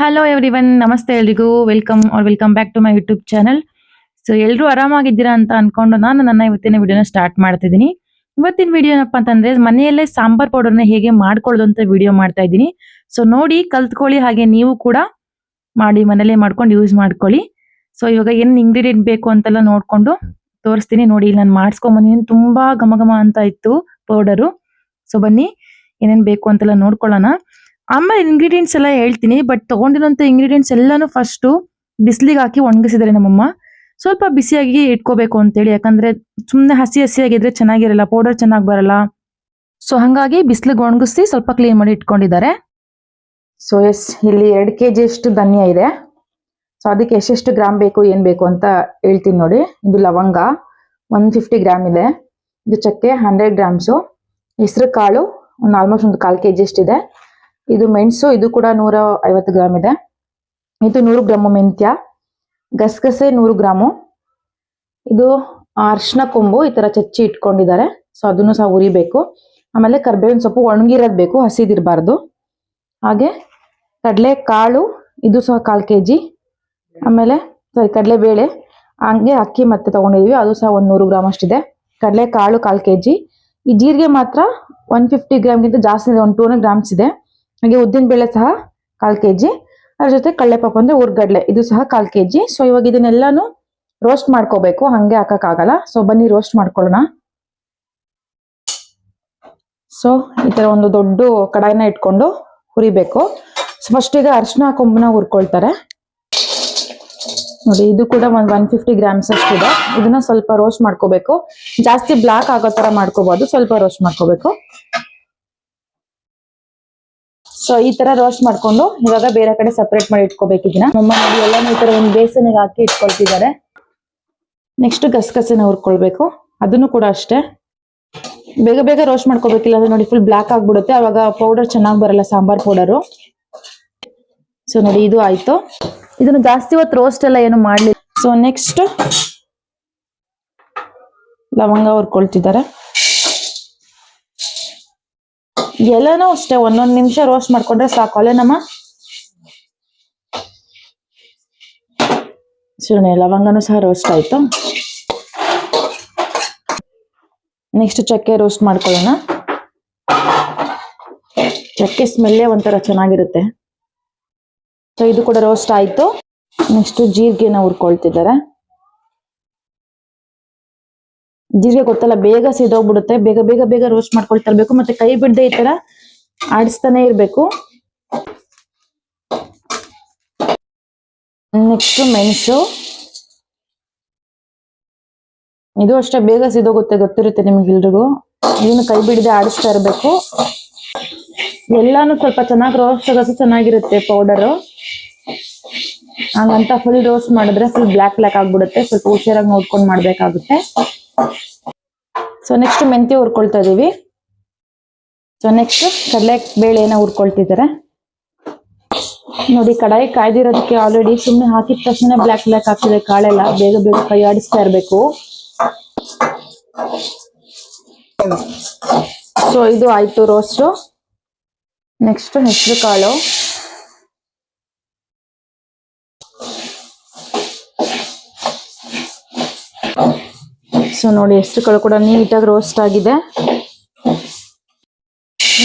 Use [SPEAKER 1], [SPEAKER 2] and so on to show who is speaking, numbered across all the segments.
[SPEAKER 1] Hello everyone ನಮಸ್ತೆ ಎಲ್ರಿಗೂ. Welcome or welcome back to my YouTube channel so ಎಲ್ಲರೂ ಆರಾಮಾಗಿದ್ದೀರಾ ಅಂತ ಅನ್ಕೊಂಡು ನಾನು ನನ್ನ ಇವತ್ತಿನ ವಿಡಿಯೋನ ಸ್ಟಾರ್ಟ್ ಮಾಡ್ತಿದ್ದೀನಿ. ಇವತ್ತಿನ ವಿಡಿಯೋ ಏನಪ್ಪ ಅಂತಂದ್ರೆ, ಮನೆಯಲ್ಲೇ ಸಾಂಬಾರ್ ಪೌಡರ್ನ ಹೇಗೆ ಮಾಡ್ಕೊಳ್ಳೋದು ಅಂತ ವಿಡಿಯೋ ಮಾಡ್ತಾ ಇದ್ದೀನಿ. ಸೊ ನೋಡಿ, ಕಲ್ತ್ಕೊಳ್ಳಿ, ಹಾಗೆ ನೀವು ಕೂಡ ಮಾಡಿ ಮನೇಲೆ ಮಾಡ್ಕೊಂಡು ಯೂಸ್ ಮಾಡ್ಕೊಳ್ಳಿ. ಸೊ ಇವಾಗ ಏನ್ ಇಂಗ್ರೀಡಿಯೆಂಟ್ ಬೇಕು ಅಂತೆಲ್ಲ ನೋಡ್ಕೊಂಡು ತೋರಿಸ್ತೀನಿ. ನೋಡಿ ನಾನು ಮಾಡಿಸ್ಕೊಂಡ್ ಬಂದಿದ್ದೀನಿ. ತುಂಬಾ ಘಮ ಘಮ ಅಂತ ಇತ್ತು ಪೌಡರು. ಸೊ ಬನ್ನಿ, ಏನೇನು ಬೇಕು ಅಂತೆಲ್ಲ ನೋಡ್ಕೊಳ್ಳೋಣ. ಆಮೇಲೆ ಇಂಗ್ರೀಡಿಯೆಂಟ್ಸ್ ಎಲ್ಲ ಹೇಳ್ತೀನಿ ಬಟ್ ತಗೊಂಡಿರೋಂಥ ಇಂಗ್ರೀಡಿಯೆಂಟ್ಸ್ ಎಲ್ಲಾನು ಫಸ್ಟು ಬಿಸಿಲಿಗೆ ಹಾಕಿ ಒಣಗಿಸಿದ್ದಾರೆ ನಮ್ಮಮ್ಮ. ಸ್ವಲ್ಪ ಬಿಸಿಯಾಗಿ ಇಟ್ಕೋಬೇಕು ಅಂತೇಳಿ, ಯಾಕಂದ್ರೆ ಸುಮ್ಮನೆ ಹಸಿ ಹಸಿಯಾಗಿದ್ರೆ ಚೆನ್ನಾಗಿರಲ್ಲ ಪೌಡರ್ ಚೆನ್ನಾಗಿ ಬರಲ್ಲ. ಸೊ ಹಾಗಾಗಿ ಬಿಸಿಲಿಗೆ ಒಣಗಿಸಿ ಸ್ವಲ್ಪ ಕ್ಲೀನ್ ಮಾಡಿ ಇಟ್ಕೊಂಡಿದ್ದಾರೆ. ಸೊ ಎಸ್ ಇಲ್ಲಿ ಎರಡು ಕೆ ಜಿ ಅಷ್ಟು ಧನ್ಯ ಇದೆ. ಸೊ ಅದಕ್ಕೆ ಎಷ್ಟೆಷ್ಟು ಗ್ರಾಮ್ ಬೇಕು, ಏನು ಬೇಕು ಅಂತ ಹೇಳ್ತೀನಿ ನೋಡಿ. ಇದು ಲವಂಗ ಒನ್ ಫಿಫ್ಟಿ ಗ್ರಾಮ್ ಇದೆ. ಇದು ಚಕ್ಕೆ ಹಂಡ್ರೆಡ್ ಗ್ರಾಮ್ಸು. ಹೆಸರು ಕಾಳು, ಒಂದು ಆಲ್ಮೋಸ್ಟ್ ಒಂದು ಕಾಲು ಕೆ ಜಿ ಅಷ್ಟಿದೆ ಇದು ಮೆಣಸು, ಇದು ಕೂಡ ನೂರ ಐವತ್ತು ಗ್ರಾಮ್ ಇದೆ. ಇದು ನೂರು ಗ್ರಾಮು ಮೆಂತ್ಯ, ಗಸಗಸೆ ನೂರು ಗ್ರಾಮು. ಇದು ಅರ್ಶಿನ ಕೊಂಬು, ಈ ತರ ಚಚ್ಚಿ ಇಟ್ಕೊಂಡಿದ್ದಾರೆ. ಸೊ ಅದನ್ನು ಸಹ ಉರಿಬೇಕು ಆಮೇಲೆ ಕರ್ಬೇವಿನ ಸೊಪ್ಪು ಒಣಗಿರೋದು ಬೇಕು ಹಸಿದಿರಬಾರ್ದು ಹಾಗೆ ಕಡಲೆ ಕಾಳು ಇದು ಸಹ ಕಾಲು ಕೆ ಜಿ. ಆಮೇಲೆ ಸಾರಿ, ಕಡಲೆಬೇಳೆ, ಹಂಗೆ ಅಕ್ಕಿ ಮತ್ತೆ ತಗೊಂಡಿದೀವಿ, ಅದು ಸಹ ಒಂದು ನೂರು ಗ್ರಾಮ್ ಅಷ್ಟಿದೆ. ಕಡಲೆ ಕಾಳು ಕಾಲು ಕೆ ಜಿ. ಈ ಜೀರಿಗೆ ಮಾತ್ರ ಒನ್ ಫಿಫ್ಟಿ ಗ್ರಾಮ್ಗಿಂತ ಜಾಸ್ತಿ ಇದೆ, ಒಂದು ಟೂ ಹಂಡ್ರೆಡ್ ಗ್ರಾಮ್ಸ್ ಇದೆ. ಹಾಗೆ ಉದ್ದಿನ ಬೇಳೆ ಸಹ ಕಾಲ್ ಕೆ ಜಿ ಅದ್ರ ಜೊತೆ ಕಳ್ಳೆಪಾಪ ಅಂದ್ರೆ ಉರ್ಗಡ್ಲೆ ಇದು ಸಹ ಕಾಲ್ ಕೆ ಜಿ ಸೊ ಇವಾಗ ಇದನ್ನೆಲ್ಲಾನು ರೋಸ್ಟ್ ಮಾಡ್ಕೋಬೇಕು. ಹಂಗೆ ಹಾಕಕ್ಕಾಗಲ್ಲ. ಸೊ ಬನ್ನಿ ರೋಸ್ಟ್ ಮಾಡ್ಕೊಳ್ಳೋಣ. ಸೊ ಈ ತರ ಒಂದು ದೊಡ್ಡ ಕಡಾಯಿನ ಇಟ್ಕೊಂಡು ಹುರಿಬೇಕು. ಸೊ ಫಸ್ಟ್ ಈಗ ಅರ್ಶಿನ ಕೊಂಬನ ಹುರ್ಕೊಳ್ತಾರೆ. ನೋಡಿ, ಇದು ಕೂಡ ಒಂದ್ ಒನ್ ಫಿಫ್ಟಿ ಗ್ರಾಮ್ಸ್ ಇದೆ. ಇದನ್ನ ಸ್ವಲ್ಪ ರೋಸ್ಟ್ ಮಾಡ್ಕೋಬೇಕು. ಜಾಸ್ತಿ ಬ್ಲಾಕ್ ಆಗೋ ತರ ಮಾಡ್ಕೋಬಹುದು ಸ್ವಲ್ಪ ರೋಸ್ಟ್ ಮಾಡ್ಕೋಬೇಕು. ಸೊ ಈ ತರ ರೋಸ್ಟ್ ಮಾಡ್ಕೊಂಡು ಇವಾಗ ಬೇರೆ ಕಡೆ ಸಪರೇಟ್ ಮಾಡಿ ಇಟ್ಕೋಬೇಕು ಇದನ್ನ. ನಮ್ಮ ನೋಡಿ ಎಲ್ಲಾನು ಈ ತರ ಒಂದು ಬೇಸನಿಗೆ ಹಾಕಿ ಇಟ್ಕೊಳ್ತಿದ್ದಾರೆ. ನೆಕ್ಸ್ಟ್ ಗಸಗಸೆನ ಹುರ್ಕೊಳ್ಬೇಕು. ಅದನ್ನು ಕೂಡ ಅಷ್ಟೇ. ಬೇಗ ಬೇಗ ರೋಸ್ಟ್ ಮಾಡ್ಕೋಬೇಕಿಲ್ಲ ಅಂದ್ರೆ ನೋಡಿ ಫುಲ್ ಬ್ಲಾಕ್ ಆಗ್ಬಿಡುತ್ತೆ. ಅವಾಗ ಪೌಡರ್ ಚೆನ್ನಾಗಿ ಬರಲ್ಲ, ಸಾಂಬಾರ್ ಪೌಡರು ಸೊ ನೋಡಿ ಇದು ಆಯ್ತು. ಇದನ್ನು ಜಾಸ್ತಿ ಹೊತ್ತು ರೋಸ್ಟ್ ಎಲ್ಲ ಏನು ಮಾಡ್ಲಿ ಸೊ ನೆಕ್ಸ್ಟ್ ಲವಂಗ ಹುರ್ಕೊಳ್ತಿದ್ದಾರೆ. ಎಲ್ಲನೂ ಅಷ್ಟೇ, ಒಂದೊಂದ್ ನಿಮಿಷ ರೋಸ್ಟ್ ಮಾಡ್ಕೊಂಡ್ರೆ ಸಾಕು. ಅಲ್ಲೇ ನಮ್ಮ ಸುಳ್ಳೆ ಲವಂಗನೂ ಸಹ ರೋಸ್ಟ್ ಆಯ್ತು. ನೆಕ್ಸ್ಟ್ ಚಕ್ಕೆ ರೋಸ್ಟ್ ಮಾಡ್ಕೊಳ್ಳೋಣ. ಚಕ್ಕೆ ಸ್ಮೆಲ್ಲೇ ಒಂಥರ ಚೆನ್ನಾಗಿರುತ್ತೆ. ಸೊ ಇದು ಕೂಡ ರೋಸ್ಟ್ ಆಯ್ತು. ನೆಕ್ಸ್ಟ್ ಜೀರಿಗೆನ ಹುರ್ಕೊಳ್ತಿದ್ದಾರೆ. ಜೀರಿಗೆ ಗೊತ್ತಲ್ಲ, ಬೇಗ ಸಿದೋಗ್ಬಿಡುತ್ತೆ. ಬೇಗ ಬೇಗ ಬೇಗ ರೋಸ್ಟ್ ಮಾಡ್ಕೊಳ್ತಾ ಇರ್ಬೇಕು. ಮತ್ತೆ ಕೈ ಬಿಡದೆ ಈ ತರ ಆಡಿಸ್ತಾನೆ ಇರ್ಬೇಕು. ನೆಕ್ಸ್ಟ್ ಮೆಣಸು. ಇದು ಅಷ್ಟೇ, ಬೇಗ ಸಿದೋಗುತ್ತೆ, ಗೊತ್ತಿರುತ್ತೆ ನಿಮ್ಗೆಲ್ರಿಗೂ ಇದನ್ನು ಕೈ ಬಿಡದೆ ಆಡಿಸ್ತಾ ಇರ್ಬೇಕು. ಎಲ್ಲಾನು ಸ್ವಲ್ಪ ಚೆನ್ನಾಗಿ ರೋಸ್ಟ್ ಆಗೋದು ಚೆನ್ನಾಗಿರುತ್ತೆ ಪೌಡರು ಹಂಗಂತ ಫುಲ್ ರೋಸ್ಟ್ ಮಾಡಿದ್ರೆ ಫುಲ್ ಬ್ಲ್ಯಾಕ್ ಬ್ಲ್ಯಾಕ್ ಆಗ್ಬಿಡುತ್ತೆ. ಸ್ವಲ್ಪ ಹುಷಾರಾಗಿ ನೋಡ್ಕೊಂಡು ಮಾಡ್ಬೇಕಾಗುತ್ತೆ. ಸೊ ನೆಕ್ಸ್ಟ್ ಮೆಂತ್ಯ ಹುರ್ಕೊಳ್ತಾ ಇದೀವಿ. ಸೊ ನೆಕ್ಸ್ಟ್ ಕಡಲೆ ಬೇಳೆನ ಹುರ್ಕೊಳ್ತಿದ್ದಾರೆ ನೋಡಿ, ಕಡಾಯಿ ಕಾಯ್ದಿರೋದಕ್ಕೆ ಆಲ್ರೆಡಿ ಸುಮ್ಮನೆ ಹಾಕಿದ ತಕ್ಷಣ ಬ್ಲ್ಯಾಕ್ ಬ್ಲ್ಯಾಕ್ ಆಗ್ತಿದೆ ಕಾಳೆಲ್ಲ. ಬೇಗ ಬೇಗ ಕೈ ಆಡಿಸ್ತಾ ಇರ್ಬೇಕು. ಸೊ ಇದು ಆಯ್ತು ರೋಸ್ಟು ನೆಕ್ಸ್ಟ್ ಹೆಸರು ಕಾಳು. ಸೊ ನೋಡಿ ಹೆಸರು ಕಾಳು ಕೂಡ ನೀಟಾಗಿ ರೋಸ್ಟ್ ಆಗಿದೆ.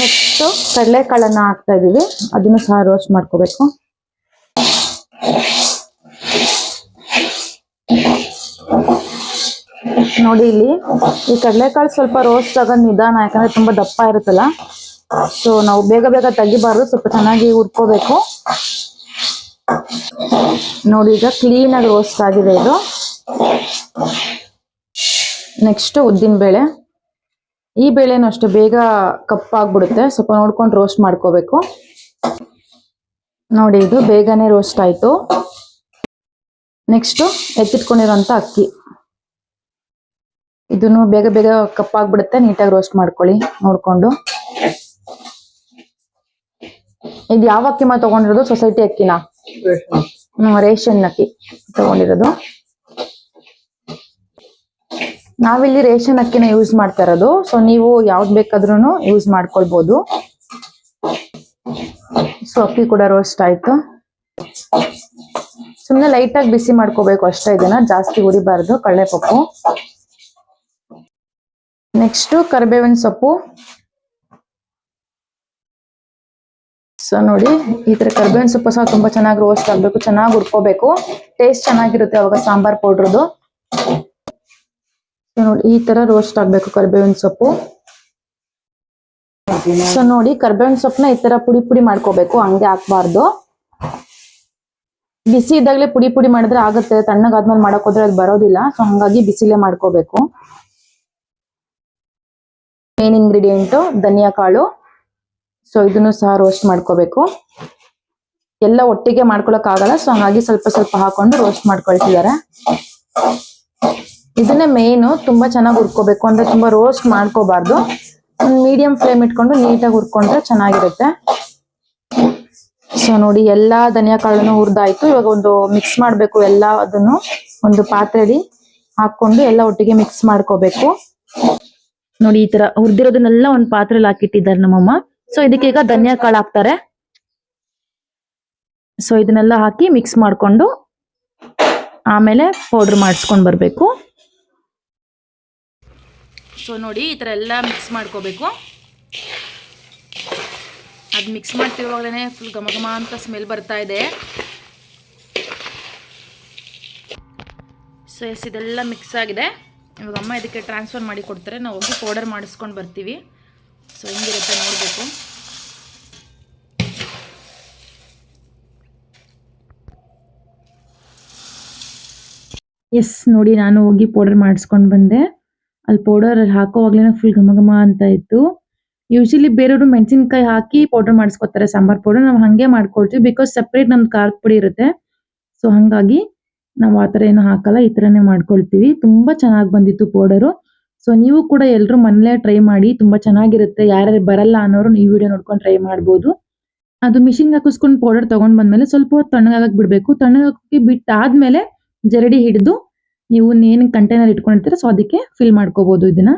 [SPEAKER 1] ನೆಕ್ಸ್ಟ್ ಕಡಲೆಕಾಳನ್ನ ಹಾಕ್ತಾ ಇದೀವಿ ಅದನ್ನು ಸಹ ರೋಸ್ಟ್ ಮಾಡ್ಕೋಬೇಕು. ನೋಡಿ, ಇಲ್ಲಿ ಈ ಕಡಲೆಕಾಳು ಸ್ವಲ್ಪ ರೋಸ್ಟ್ ಆಗೋದು ನಿಧಾನ, ಯಾಕಂದ್ರೆ ತುಂಬಾ ದಪ್ಪ ಇರುತ್ತಲ್ಲ. ಸೊ ನಾವು ಬೇಗ ಬೇಗ ತೆಗಿಬಾರ್ದು, ಸ್ವಲ್ಪ ಚೆನ್ನಾಗಿ ಹುರ್ಕೋಬೇಕು. ನೋಡಿ, ಈಗ ಕ್ಲೀನ್ ಆಗಿ ರೋಸ್ಟ್ ಆಗಿದೆ ಇದು. ನೆಕ್ಸ್ಟ್ ಉದ್ದಿನ ಬೇಳೆ. ಈ ಬೇಳೆನೂ ಅಷ್ಟೇ ಬೇಗ ಕಪ್ಪಾಗ್ಬಿಡುತ್ತೆ. ಸ್ವಲ್ಪ ನೋಡ್ಕೊಂಡು ರೋಸ್ಟ್ ಮಾಡ್ಕೋಬೇಕು. ನೋಡಿ ಇದು ಬೇಗನೆ ರೋಸ್ಟ್ ಆಯ್ತು. ನೆಕ್ಸ್ಟ್ ಎತ್ತಿಟ್ಕೊಂಡಿರೋಂಥ ಅಕ್ಕಿ. ಇದನ್ನು ಬೇಗ ಬೇಗ ಕಪ್ಪಾಗ್ಬಿಡುತ್ತೆ. ನೀಟಾಗಿ ರೋಸ್ಟ್ ಮಾಡ್ಕೊಳ್ಳಿ ನೋಡ್ಕೊಂಡು. ಇದು ಯಾವ ಅಕ್ಕಿ ಮಾ ತಗೊಂಡಿರೋದು? ಸೊಸೈಟಿ ಅಕ್ಕಿನ? ರೇಷನ್ ಅಕ್ಕಿ ತಗೊಂಡಿರೋದು. ನಾವಿಲ್ಲಿ ರೇಷನ್ ಅಕ್ಕಿನ ಯೂಸ್ ಮಾಡ್ತಾ ಇರೋದು. ಸೊ ನೀವು ಯಾವ್ದು ಬೇಕಾದ್ರೂ ಯೂಸ್ ಮಾಡ್ಕೊಳ್ಬಹುದು ಸೊ ಅಕ್ಕಿ ಕೂಡ ರೋಸ್ಟ್ ಆಯ್ತು. ಸುಮ್ಮನೆ ಲೈಟ್ ಆಗಿ ಬಿಸಿ ಮಾಡ್ಕೋಬೇಕು ಅಷ್ಟೇ ಇದನ್ನ. ಜಾಸ್ತಿ ಉರಿಬಾರ್ದು ಕಡಲೆಪಪ್ಪು. ನೆಕ್ಸ್ಟ್ ಕರಿಬೇವಿನ ಸೊಪ್ಪು. ಸೊ ನೋಡಿ, ಈ ತರ ಕರ್ಬೇವಿನ ಸೊಪ್ಪು ಸಹ ತುಂಬಾ ಚೆನ್ನಾಗಿ ರೋಸ್ಟ್ ಆಗ್ಬೇಕು. ಚೆನ್ನಾಗಿ ಹುರ್ಕೋಬೇಕು. ಟೇಸ್ಟ್ ಚೆನ್ನಾಗಿರುತ್ತೆ ಅವಾಗ ಸಾಂಬಾರ್ ಪೌಡ್ರದು. ನೋಡಿ, ಈ ತರ ರೋಸ್ಟ್ ಆಗ್ಬೇಕು ಕರ್ಬೇವಿನ ಸೊಪ್ಪು. ಸೊ ನೋಡಿ, ಕರ್ಬೇವಿನ ಸೊಪ್ಪನ್ನ ಈ ತರ ಪುಡಿ ಪುಡಿ ಮಾಡ್ಕೋಬೇಕು, ಹಂಗೆ ಹಾಕ್ಬಾರ್ದು. ಬಿಸಿ ಇದ್ದಾಗಲೇ ಪುಡಿ ಪುಡಿ ಮಾಡಿದ್ರೆ ಆಗುತ್ತೆ, ತಣ್ಣಗಾದ್ಮೇಲೆ ಮಾಡಕ್ ಹೋದ್ರೆ ಅದು ಬರೋದಿಲ್ಲ ಸೊ ಹಂಗಾಗಿ ಬಿಸಿಲೇ ಮಾಡ್ಕೋಬೇಕು. ಮೇನ್ ಇಂಗ್ರೀಡಿಯೆಂಟ್ ಧನಿಯಾ ಕಾಳು. ಸೊ ಇದನ್ನು ಸಹ ರೋಸ್ಟ್ ಮಾಡ್ಕೋಬೇಕು. ಎಲ್ಲ ಒಟ್ಟಿಗೆ ಮಾಡ್ಕೊಳಕ್ ಆಗಲ್ಲ ಸೊ ಹಂಗಾಗಿ ಸ್ವಲ್ಪ ಸ್ವಲ್ಪ ಹಾಕೊಂಡು ರೋಸ್ಟ್ ಮಾಡ್ಕೊಳ್ತಿದ್ದಾರೆ. ಇದನ್ನೇ ಮೇನ್ ತುಂಬಾ ಚೆನ್ನಾಗಿ ಹುರ್ಕೋಬೇಕು ಅಂದ್ರೆ ತುಂಬಾ ರೋಸ್ಟ್ ಮಾಡ್ಕೋಬಾರ್ದು. ಒಂದು ಮೀಡಿಯಂ ಫ್ಲೇಮ್ ಇಟ್ಕೊಂಡು ನೀಟಾಗಿ ಹುರ್ಕೊಂಡ್ರೆ ಚೆನ್ನಾಗಿರುತ್ತೆ. ಸೊ ನೋಡಿ ಎಲ್ಲಾ ಧನಿಯಾ ಕಾಳನ್ನು ಹುರಿದಾಯ್ತು. ಇವಾಗ ಒಂದು ಮಿಕ್ಸ್ ಮಾಡಬೇಕು ಎಲ್ಲ ಅದನ್ನು. ಒಂದು ಪಾತ್ರೆಯಲ್ಲಿ ಹಾಕೊಂಡು ಎಲ್ಲ ಒಟ್ಟಿಗೆ ಮಿಕ್ಸ್ ಮಾಡ್ಕೋಬೇಕು. ನೋಡಿ ಈ ತರ ಹುರಿದಿರೋದನ್ನೆಲ್ಲ ಒಂದು ಪಾತ್ರೆಯಲ್ಲಿ ಹಾಕಿಟ್ಟಿದ್ದಾರೆ ನಮ್ಮಮ್ಮ. ಸೊ ಇದಕ್ಕೆ ಈಗ ಧನಿಯಾ ಕಾಳು ಹಾಕ್ತಾರೆ. ಸೊ ಇದನ್ನೆಲ್ಲ ಹಾಕಿ ಮಿಕ್ಸ್ ಮಾಡ್ಕೊಂಡು ಆಮೇಲೆ ಪೌಡರ್ ಮಾಡಿಸ್ಕೊಂಡು ಬರಬೇಕು. ಸೊ ನೋಡಿ, ಈ ಥರ ಎಲ್ಲ ಮಿಕ್ಸ್ ಮಾಡ್ಕೋಬೇಕು. ಅದು ಮಿಕ್ಸ್ ಮಾಡ್ತಿರುವಾಗಲೇ ಫುಲ್ ಘಮ ಘಮ ಅಂತ ಸ್ಮೆಲ್ ಬರ್ತಾ ಇದೆ. ಸೊ ಎಸ್ ಇದೆಲ್ಲ ಮಿಕ್ಸ್ ಆಗಿದೆ. ಇವಾಗ ಅಮ್ಮ ಇದಕ್ಕೆ ಟ್ರಾನ್ಸ್ಫರ್ ಮಾಡಿ ಕೊಡ್ತಾರೆ. ನಾವು ಹೋಗಿ ಪೌಡರ್ ಮಾಡಿಸ್ಕೊಂಡು ಬರ್ತೀವಿ. ಸೊ ಹೆಂಗಿರುತ್ತೆ ನೋಡಬೇಕು. ಎಸ್ ನೋಡಿ, ನಾನು ಹೋಗಿ ಪೌಡರ್ ಮಾಡಿಸ್ಕೊಂಡು ಬಂದೆ. ಅಲ್ಲಿ ಪೌಡರ್ ಅಲ್ಲಿ ಹಾಕೋವಾಗ್ಲೇ ಫುಲ್ ಘಮ ಘಮ ಅಂತ ಇತ್ತು. ಯೂಶಲಿ ಬೇರೆಯವರು ಮೆಣಸಿನಕಾಯಿ ಹಾಕಿ ಪೌಡರ್ ಮಾಡಿಸ್ಕೊತಾರೆ, ಸಾಂಬಾರ್ ಪೌಡರ್ ನಾವು ಹಂಗೆ ಮಾಡ್ಕೊಳ್ತೀವಿ ಬಿಕಾಸ್ ಸಪ್ರೇಟ್ ನಮ್ದು ಖಾರದ ಪುಡಿ ಇರುತ್ತೆ. ಸೊ ಹಾಗಾಗಿ ನಾವು ಆ ಥರ ಏನು ಹಾಕಲ್ಲ, ಈ ಥರನೇ ಮಾಡ್ಕೊಳ್ತೀವಿ. ತುಂಬ ಚೆನ್ನಾಗಿ ಬಂದಿತ್ತು ಪೌಡರು ಸೊ ನೀವು ಕೂಡ ಎಲ್ಲರೂ ಮನೇಲೇ ಟ್ರೈ ಮಾಡಿ, ತುಂಬ ಚೆನ್ನಾಗಿರುತ್ತೆ. ಯಾರ್ಯಾರು ಬರಲ್ಲ ಅನ್ನೋರು ಈ ವಿಡಿಯೋ ನೋಡ್ಕೊಂಡು ಟ್ರೈ ಮಾಡ್ಬೋದು. ಅದು ಮಿಷಿನ್ ಹಾಕಿಸ್ಕೊಂಡು ಪೌಡರ್ ತಗೊಂಡ್ ಬಂದಮೇಲೆ ಸ್ವಲ್ಪ ಹೊತ್ತು ತಣ್ಣಗಾಗಕ್ಕೆ ಬಿಡಬೇಕು. ತಣ್ಣಗಾಕಿ ಬಿಟ್ಟಾದ್ಮೇಲೆ ಜರಡಿ ಹಿಡಿದು ನೀವು ಏನು ಕಂಟೈನರ್ ಇಟ್ಕೊಂಡಿರ್ತೀರ ಸೊ ಅದಕ್ಕೆ ಫಿಲ್ ಮಾಡ್ಕೋಬಹುದು ಇದನ್ನ.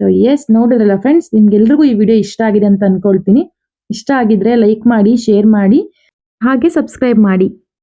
[SPEAKER 1] ಸೊ ಎಸ್ ನೋಡಿದ್ರಲ್ಲ ಫ್ರೆಂಡ್ಸ್ ನಿಮ್ಗೆಲ್ರಿಗೂ ಈ ವಿಡಿಯೋ ಇಷ್ಟ ಆಗಿದೆ ಅಂತ ಅನ್ಕೊಳ್ತೀನಿ. ಇಷ್ಟ ಆಗಿದ್ರೆ ಲೈಕ್ ಮಾಡಿ ಶೇರ್ ಮಾಡಿ, ಹಾಗೆ ಸಬ್ಸ್ಕ್ರೈಬ್ ಮಾಡಿ.